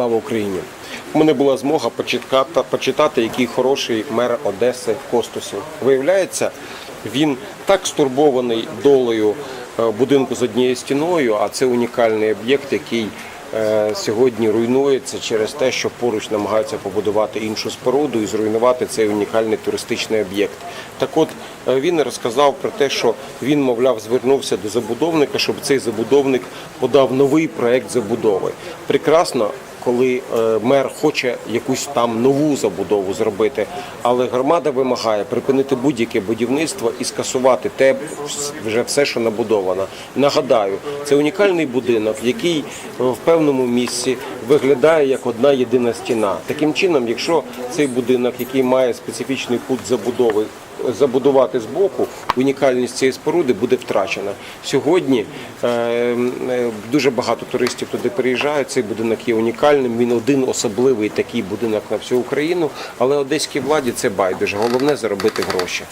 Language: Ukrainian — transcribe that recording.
Слава Україні! У мене була змога почитати, почитати, який хороший мер Одеси Костусів. Виявляється, він так стурбований долею е, будинку з однією стіною, а це унікальний об'єкт, який е, сьогодні руйнується через те, що поруч намагаються побудувати іншу споруду і зруйнувати цей унікальний туристичний об'єкт. Так от е, він розказав про те, що він, мовляв, звернувся до забудовника, щоб цей забудовник подав новий проект забудови. Прекрасно. Коли е, мер хоче якусь там нову забудову зробити, але громада вимагає припинити будь-яке будівництво і скасувати те вже все, що набудовано. Нагадаю, це унікальний будинок, який е, в певному місці виглядає як одна єдина стіна. Таким чином, якщо цей будинок, який має специфічний кут забудови, забудувати з боку, унікальність цієї споруди буде втрачена. Сьогодні е, е, дуже багато туристів туди приїжджають. Цей будинок є унікальним. Він один особливий такий будинок на всю Україну. Але одеській владі це байдуже. Головне заробити гроші.